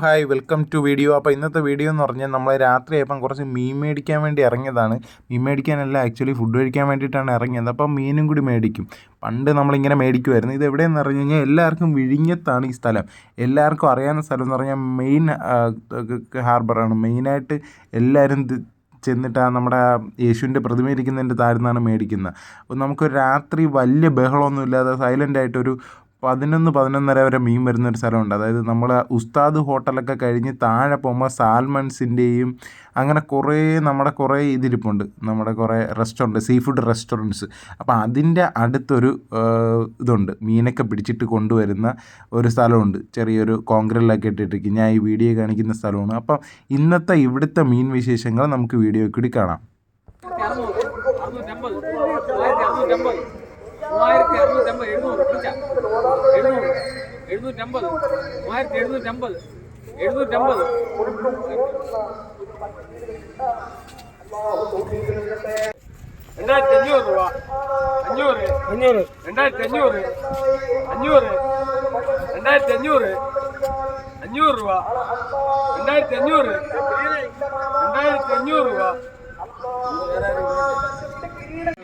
Hi welcome to video. അപ്പോൾ ഇന്നത്തെ video എന്ന് പറഞ്ഞാൽ നമ്മൾ രാത്രി ആയപ്പം കുറച്ച് മീൻ മേടിക്കാൻ വേണ്ടി ഇറങ്ങിയതാണ്. മീൻ മേടിക്കാനല്ല ആക്ച്വലി ഫുഡ് കഴിക്കാൻ വേണ്ടിയിട്ടാണ് ഇറങ്ങിയത്. അപ്പോൾ മീനും കൂടി മേടിക്കും. പണ്ട് നമ്മളിങ്ങനെ മേടിക്കുമായിരുന്നു ഇത് എവിടെയെന്ന് പറഞ്ഞു കഴിഞ്ഞാൽ എല്ലാവർക്കും വിഴിഞ്ഞത്താണ് ഈ സ്ഥലം. എല്ലാവർക്കും അറിയാവുന്ന സ്ഥലം എന്ന് പറഞ്ഞാൽ മെയിൻ ഹാർബറാണ്. മെയിനായിട്ട് എല്ലാവരും ചെന്നിട്ട് നമ്മുടെ യേശുവിന്റെ പ്രതിമ ഇരിക്കുന്നതിന്റെ താഴ്ന്നാണ് മേടിക്കുന്നത്. അപ്പോൾ നമുക്ക് രാത്രി വലിയ ബഹളമൊന്നുമില്ലാതെ സൈലന്റായിട്ടൊരു പതിനൊന്ന് പതിനൊന്നര വരെ മീൻ വരുന്ന ഒരു സ്ഥലമുണ്ട്. അതായത് നമ്മൾ ഉസ്താദ് ഹോട്ടലൊക്കെ കഴിഞ്ഞ് താഴെ പോകുമ്പോൾ സാൽമൺസിന്റെയും അങ്ങനെ കുറേ നമ്മുടെ കുറേ ഇതിരിപ്പുണ്ട് നമ്മുടെ കുറേ റെസ്റ്റോറന്റ് സീ ഫുഡ് റെസ്റ്റോറന്റ്സ്. അപ്പോൾ അതിന്റെ അടുത്തൊരു ഇതുണ്ട്. മീനൊക്കെ പിടിച്ചിട്ട് കൊണ്ടുവരുന്ന ഒരു സ്ഥലമുണ്ട്. ചെറിയൊരു കോൺക്രീറ്റിലൊക്കെ ഇട്ടിട്ടിരിക്കും. ഞാൻ ഈ വീഡിയോ കാണിക്കുന്ന സ്ഥലമാണ്. അപ്പം ഇന്നത്തെ ഇവിടുത്തെ മീൻ വിശേഷങ്ങൾ നമുക്ക് വീഡിയോ കൂടി കാണാം. മൂവായിരത്തി അറുന്നൂറ്റമ്പത് എഴുന്നൂറ് പിടിച്ച. എഴുന്നൂറ് എഴുന്നൂറ്റമ്പത് മൂവായിരത്തി എഴുന്നൂറ്റമ്പത്. എഴുന്നൂറ്റമ്പത് രണ്ടായിരത്തി അഞ്ഞൂറ് രൂപ. അഞ്ഞൂറ്. അഞ്ഞൂറ്. രണ്ടായിരത്തി അഞ്ഞൂറ്. അഞ്ഞൂറ് രണ്ടായിരത്തി അഞ്ഞൂറ് അഞ്ഞൂറ് രൂപ.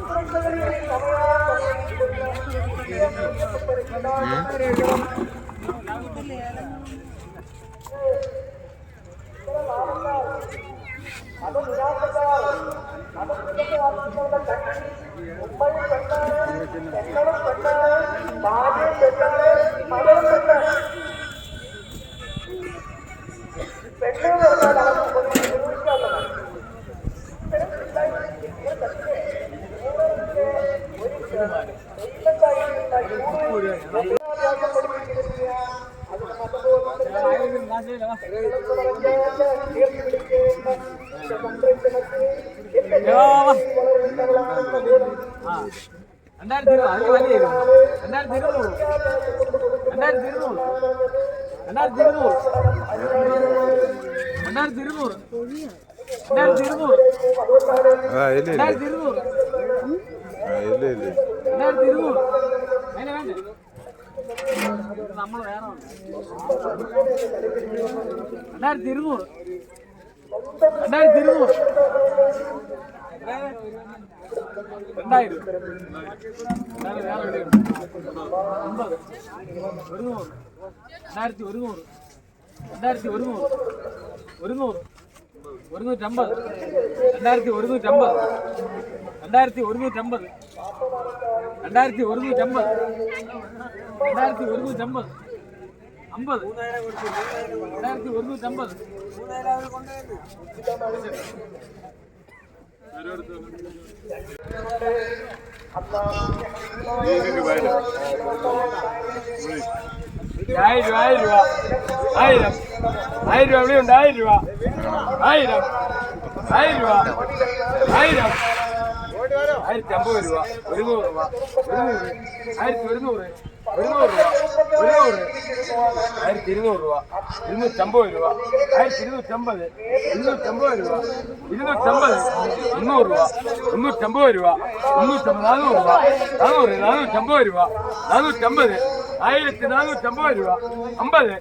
രണ്ടായിരത്തി ഇരുപത് അതിന് വലിയ രണ്ടായിരത്തി ഇരുന്നൂറ് രണ്ടായിരത്തി ഇരുന്നൂറ്. രണ്ടായിരത്തി ഇരുന്നൂറ്. രണ്ടായിരത്തി ഇരുന്നൂറ്. രണ്ടായിരത്തി ഇരുന്നൂറ്. രണ്ടായിരത്തി ഇരുന്നൂറ് രണ്ടായിരത്തി ഇരുന്നൂറ് അതിനെ നമ്മൾ വേറെ രണ്ടായിരത്തി ഇരുന്നൂറ് രണ്ടായിരത്തി ഇരുന്നൂറ് രണ്ടായിരം. അമ്പത് ഒരുന്നൂറ്. രണ്ടായിരത്തി ഒരുന്നൂറ്. രണ്ടായിരത്തി ഒരുന്നൂറ്. ഒരുന്നൂറ്. ഒരുന്നൂറ്റമ്പത്. രണ്ടായിരത്തി ഒരുന്നൂറ്റമ്പത്. രണ്ടായിരത്തി ഒരുന്നൂറ്റമ്പത്. രണ്ടായിരത്തി ഒരുന്നൂറ്റമ്പത്. രണ്ടായിരത്തി ഒരുന്നൂറ്റമ്പത്. അമ്പത്. രണ്ടായിരത്തി ഒരുന്നൂറ്റമ്പത്. ആയിരം ആയിരം ആയിരം രൂപ എവിടെയുണ്ട് ആയിരം രൂപ. ആയിരം. ആയിരം രൂപ. ആയിരം. ആയിരത്തി അമ്പത് രൂപ ഒരുന്നൂറ് രൂപ. ഒരുന്നൂറ് ആയിരത്തി ഒരുന്നൂറ് ഒരുന്നൂറ് രൂപ. ഒരുന്നൂറ്. ആയിരത്തി ഇരുന്നൂറ് രൂപ. ഇരുന്നൂറ്റമ്പത് രൂപ. ആയിരത്തി ഇരുന്നൂറ്റമ്പത് ഇരുന്നൂറ്റമ്പത് രൂപ. ഇരുന്നൂറ്റമ്പത്. മുന്നൂറ് രൂപ. മുന്നൂറ്റമ്പത് രൂപ. മുന്നൂറ്റമ്പത്. നാനൂറ് രൂപ. നാനൂറ്. നാനൂറ്റമ്പത് രൂപ. നാനൂറ്റമ്പത്. ആയിരത്തി രൂപ. അമ്പത്.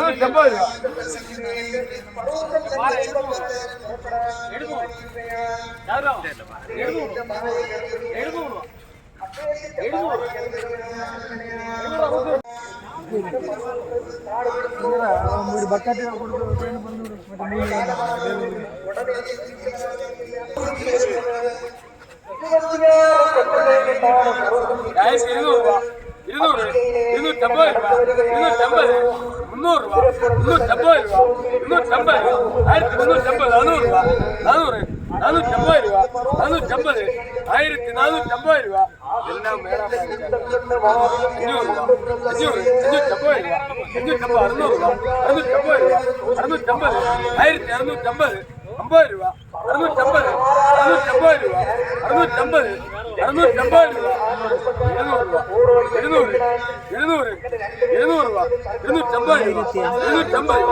രൂപ എഴുന്നൂറ് എഴുന്നൂറ് എഴുന്നൂറ് രൂപ. എഴുന്നൂറ് എഴുന്നൂറ് ആയിരത്തി ഇരുന്നൂറ് രൂപ. ഇരുന്നൂറ് രൂപ. ഇരുന്നൂറ്റമ്പത് മുന്നൂറ് രൂപ. മുന്നൂറ്റമ്പത് രൂപ. മുന്നൂറ്റമ്പത് ആയിരത്തി മുന്നൂറ്റമ്പത് നാനൂറ് രൂപ. നാനൂറ് നാനൂറ്റമ്പത് രൂപ. നാനൂറ്റമ്പത് ആയിരത്തി നാനൂറ്റമ്പത് രൂപ. എല്ലാം വേണം അഞ്ഞൂറ് രൂപ. അഞ്ഞൂറ് അഞ്ഞൂറ്റമ്പത് രൂപ. അഞ്ഞൂറ്റമ്പത് അറുന്നൂറ് രൂപ. അറുന്നൂറ്റമ്പത് രൂപ. അറുന്നൂറ്റമ്പത് ആയിരത്തി അറുന്നൂറ്റമ്പത് അമ്പത് രൂപ. അറുന്നൂറ്റമ്പത് അറുന്നൂറ്റമ്പത് രൂപ അറുന്നൂറ്റമ്പത് അറുന്നൂറ്റമ്പത് രൂപ. എഴുന്നൂറ് രൂപ എഴുന്നൂറ് എഴുന്നൂറ് എഴുന്നൂറ് രൂപ ഇരുന്നൂറ്റമ്പത് രൂപ ഇരുന്നൂറ്റമ്പത്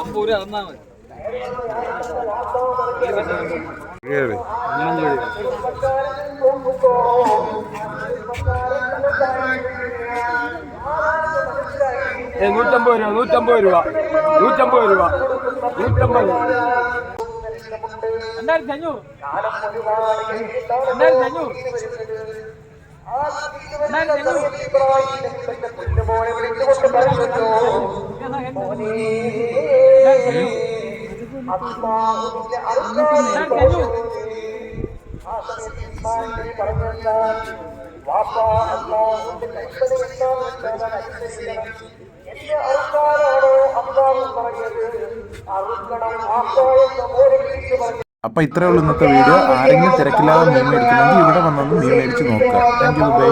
അമ്പൂര് തന്നാ മതി ഏഴ് നൂറ്റമ്പത് രൂപ നൂറ്റമ്പത് രൂപ നൂറ്റമ്പത് രൂപ നൂറ്റമ്പത് രണ്ടായിരത്തി അഞ്ഞൂറ് രണ്ടായിരത്തി അപ്പോൾ ഇത്രയേ ഉള്ളൂ ഇന്നത്തെ വീഡിയോ. ആരെങ്കിലും തിരക്കില്ലാതെ മീൻ മേടിക്കണമെങ്കിൽ ഇവിടെ വന്നൊന്ന് മീൻ മേടിച്ച് നോക്കുക. Thank you by